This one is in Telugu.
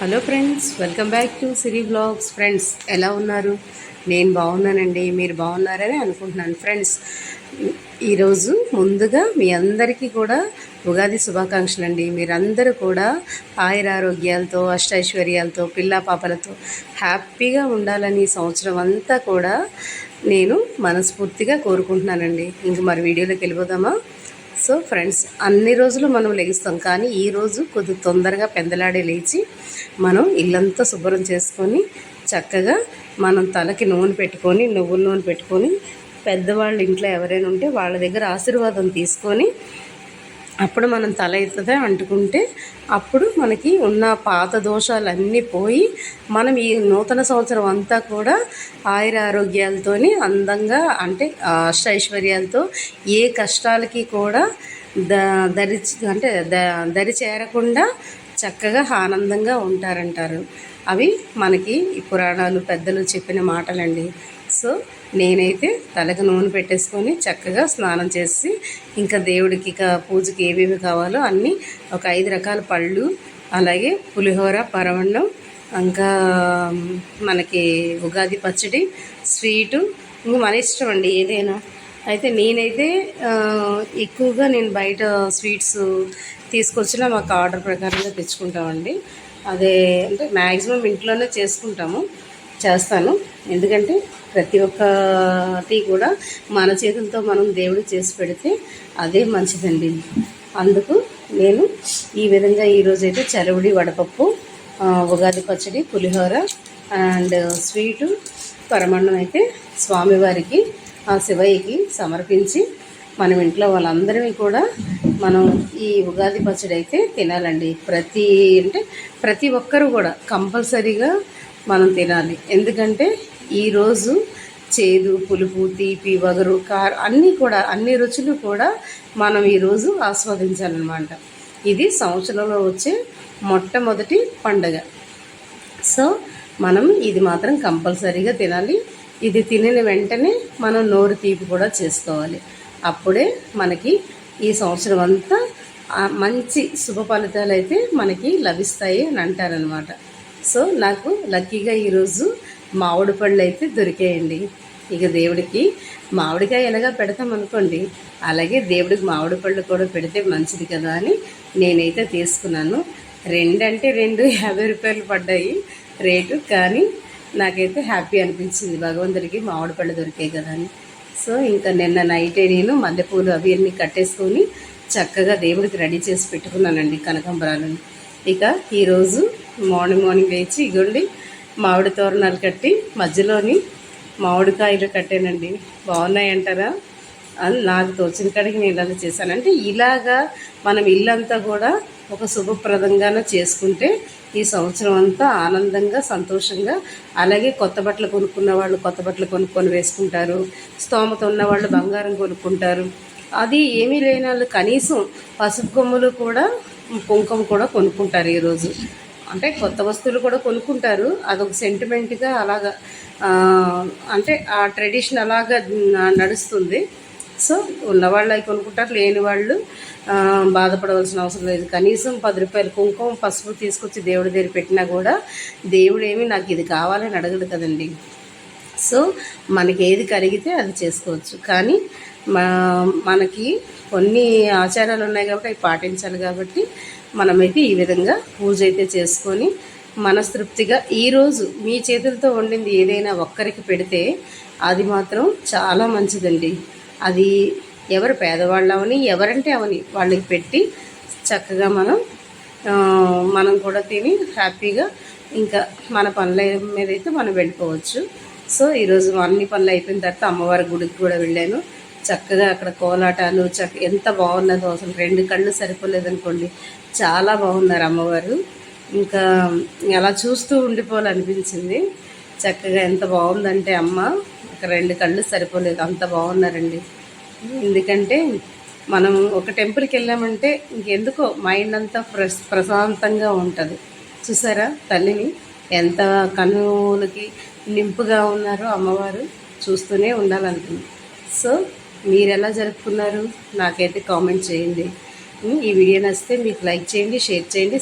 Hello friends welcome back to Siri vlogs. Friends ఎలా ఉన్నారు? నేను బాగున్నానండి. మీరు బాగున్నారని అనుకుంటున్నాను. ఫ్రెండ్స్ ఈరోజు ముందుగా మీ అందరికీ కూడా ఉగాది శుభాకాంక్షలు అండి మీరందరూ కూడా ఆయురారోగ్యాలతో అష్టైశ్వర్యాలతో పిల్ల పాపలతో హ్యాపీగా ఉండాలని సంవత్సరం అంతా కూడా నేను మనస్ఫూర్తిగా కోరుకుంటున్నానండి. ఇంక మరి వీడియోలోకి వెళ్ళిపోదామా? సో ఫ్రెండ్స్ అన్ని రోజులు మనం లెగిస్తాం. కానీ ఈరోజు కొద్ది తొందరగా పెందలాడే లేచి మనం ఇల్లంతా శుభ్రం చేసుకొని చక్కగా మనం తలకి నూనె పెట్టుకొని నువ్వుల నూనె పెట్టుకొని పెద్దవాళ్ళు ఇంట్లో ఎవరైనా ఉంటే వాళ్ళ దగ్గర ఆశీర్వాదం తీసుకొని అప్పుడు మనం తల ఎత్తుదే అంటుకుంటే అప్పుడు మనకి ఉన్న పాత దోషాలన్నీ పోయి మనం ఈ నూతన సంవత్సరం అంతా కూడా ఆయుర ఆరోగ్యాలతోని అందంగా అంటే అష్టైశ్వర్యాలతో ఏ కష్టాలకి కూడా ద దరి అంటే ద దరి చేరకుండా చక్కగా ఆనందంగా ఉంటారంటారు. అవి మనకి ఈ పురాణాలు పెద్దలు చెప్పిన మాటలండి. సో నేనైతే తలకు నూనె పెట్టేసుకొని చక్కగా స్నానం చేసి ఇంకా దేవుడికి ఇక పూజకి ఏమేమి కావాలో అన్నీ ఒక ఐదు రకాల పళ్ళు అలాగే పులిహోర పరవన్నం ఇంకా మనకి ఉగాది పచ్చడి స్వీటు ఇంక మన ఇష్టం అండి ఏదైనా. అయితే నేనైతే ఎక్కువగా నేను బయట స్వీట్స్ తీసుకొచ్చిన మాకు ఆర్డర్ ప్రకారంగా తెచ్చుకుంటామండి. అదే అంటే మ్యాక్సిమం ఇంట్లోనే చేసుకుంటాము చేస్తాను. ఎందుకంటే ప్రతి ఒక్కటి కూడా మన చేతులతో మనం దేవుడు చేసి పెడితే అదే మంచిదండి. అందుకు నేను ఈ విధంగా ఈరోజైతే చరవుడి వడపప్పు ఉగాది పచ్చడి పులిహోర అండ్ స్వీటు పరమాన్నం అయితే స్వామివారికి ఆ శివయ్యకి సమర్పించి మనం ఇంట్లో వాళ్ళందరినీ కూడా మనం ఈ ఉగాది పచ్చడి అయితే తినాలండి. ప్రతి అంటే ప్రతి ఒక్కరు కూడా కంపల్సరీగా మనం తినాలి. ఎందుకంటే ఈరోజు చేదు పులుపు తీపి వగరు కార అన్నీ కూడా అన్ని రుచులు కూడా మనం ఈరోజు ఆస్వాదించాలన్నమాట. ఇది సంవత్సరంలో వచ్చే మొట్టమొదటి పండగ. సో మనం ఇది మాత్రం కంపల్సరీగా తినాలి. ఇది తినిన వెంటనే మనం నోరు తీపి కూడా చేసుకోవాలి. అప్పుడే మనకి ఈ సంవత్సరం అంతా మంచి శుభ ఫలితాలు అయితే మనకి లభిస్తాయి అని అంటారనమాట సో నాకు లక్కీగా ఈరోజు మామిడి పళ్ళు అయితే దొరికాయండి. ఇక దేవుడికి మామిడికాయ ఎలాగా పెడతాం అనుకోండి అలాగే దేవుడికి మామిడి పళ్ళు కూడా పెడితే మంచిది కదా అని నేనైతే తీసుకున్నాను. రెండు అంటే రెండు యాభై రూపాయలు పడ్డాయి రేటు కానీ నాకైతే హ్యాపీ అనిపించింది. భగవంతుడికి మామిడి పళ్ళు దొరికాయి కదా అని. సో ఇంకా నిన్న నైటే నేను మల్లెపూలు అవి అన్నీ కట్టేసుకొని చక్కగా దేవుడికి రెడీ చేసి పెట్టుకున్నానండి కనకంబరాలను. ఇక ఈరోజు మార్నింగ్ మార్నింగ్ వేచి ఇగోండి మామిడి తోరణాలు కట్టి మధ్యలోని మామిడికాయలు కట్టానండి. బాగున్నాయి అంటారా అని నాకు తోచిన కాడికి నేను ఇలా చేశాను. అంటే ఇలాగా మనం ఇల్లంతా కూడా ఒక శుభప్రదంగానే చేసుకుంటే ఈ సంవత్సరం అంతా ఆనందంగా సంతోషంగా అలాగే కొత్త బట్టలు కొనుక్కున్న వాళ్ళు కొత్త బట్టలు కొనుక్కొని వేసుకుంటారు స్తోమత ఉన్న వాళ్ళు బంగారం కొనుక్కుంటారు. అది ఏమీ లేని వాళ్ళు కనీసం పసుపు కొమ్ములు కూడా కుంకుమ కూడా కొనుక్కుంటారు ఈరోజు అంటే కొత్త వస్తువులు కూడా కొనుక్కుంటారు. అదొక సెంటిమెంట్గా అలాగా అంటే ఆ ట్రెడిషన్ అలాగా నడుస్తుంది. సో ఉన్నవాళ్ళు అవి కొనుక్కుంటారు లేని వాళ్ళు బాధపడవలసిన అవసరం లేదు. కనీసం పది రూపాయలు కుంకుమ పసుపు తీసుకొచ్చి దేవుడి దగ్గర పెట్టినా కూడా దేవుడు ఏమి నాకు ఇది కావాలని అడగడు కదండి. సో మనకి ఏది కరిగితే అది చేసుకోవచ్చు. కానీ మనకి కొన్ని ఆచారాలు ఉన్నాయి కాబట్టి అవి పాటించాలి కాబట్టి మనమైతే ఈ విధంగా పూజ అయితే చేసుకొని మనస్తృప్తిగా ఈరోజు మీ చేతులతో వండింది ఏదైనా ఒక్కరికి పెడితే అది మాత్రం చాలా మంచిదండి. అది ఎవరు పేదవాళ్ళు అవని ఎవరంటే అవని వాళ్ళకి పెట్టి చక్కగా మనం మనం కూడా తిని హ్యాపీగా ఇంకా మన పనుల మీద అయితే మనం వెళ్ళిపోవచ్చు. సో ఈరోజు అన్ని పనులు అయిపోయిన తర్వాత అమ్మవారి గుడికి కూడా వెళ్ళాను. చక్కగా అక్కడ కోలాటాలు చక్క ఎంత బాగున్నదో అసలు రెండు కళ్ళు సరిపోలేదనుకోండి చాలా బాగున్నారు అమ్మవారు. ఇంకా అలా చూస్తూ ఉండిపోవాలనిపించింది. చక్కగా ఎంత బాగుందంటే అమ్మ ఒక రెండు కళ్ళు సరిపోలేదు. అంత బాగున్నారండి. ఎందుకంటే మనం ఒక టెంపుల్కి వెళ్ళామంటే ఇంకెందుకో మైండ్ అంతా ప్రశాంతంగా ఉంటుంది. చూసారా తల్లిని? ఎంత కనులకి నింపుగా ఉన్నారో అమ్మవారు చూస్తూనే ఉండాలనుకుంది. సో మీరు ఎలా జరుపుకున్నారు? నాకైతే కామెంట్ చేయండి. ఈ వీడియో నచ్చితే మీకు లైక్ చేయండి షేర్ చేయండి